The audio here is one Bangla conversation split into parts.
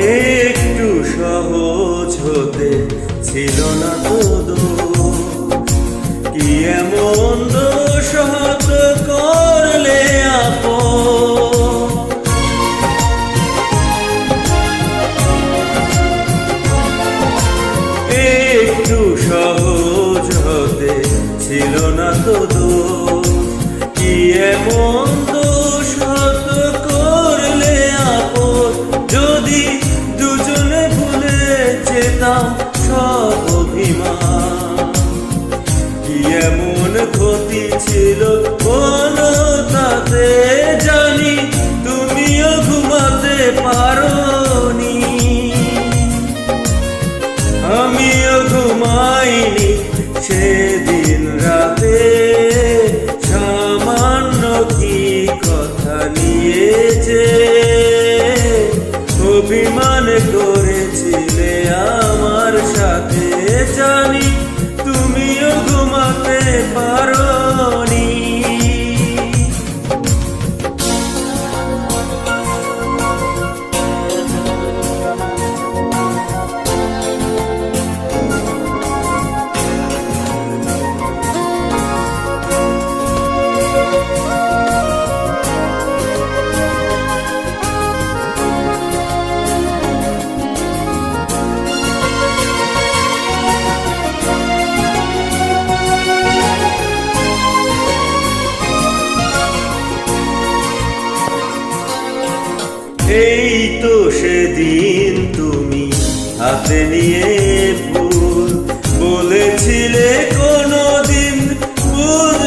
একটু সহজ হতে ছিল না তো। কি এমন যেতাম সব অভিমান। কি এমন ক্ষতি ছিল বলো তাতে জানি, তুমিও ঘুমাতে পারোনি। আমিও ঘুমাইনি সেদিন অভিমান করেছিলে আমার সাথে জানি তুমিও ঘুমাতে পারোনি এই তো সেদিন তুমি হাতে নিয়ে ফুল বলেছিলে কোনো দিন ভুল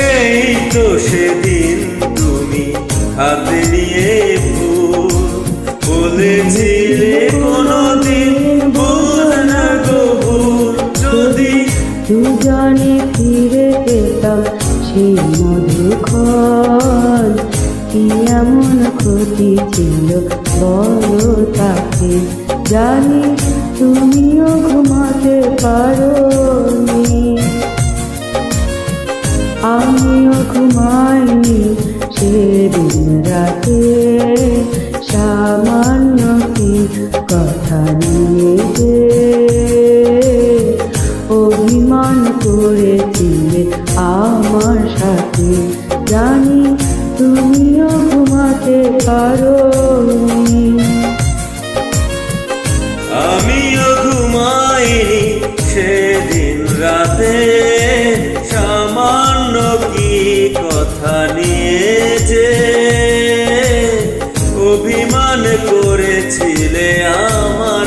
এই তো সেদিন তুমি হাতে নিয়ে ফুল বলেছিলে কোনো দিন দুজনে ফিরে পেতাম সেই মধুক্ষণ। কি এমন ক্ষতি ছিল বলো তাকে। জানি তুমিও ঘুমাতে পারো আমিও ঘুমাইনি সেদিন রাতে। সামান্য কি কথা নিয়ে পারো আমিও ঘুমাইনি সেদিন রাতে। সামান্য কি কথা নিয়েছে? অভিমান করেছিলে আমার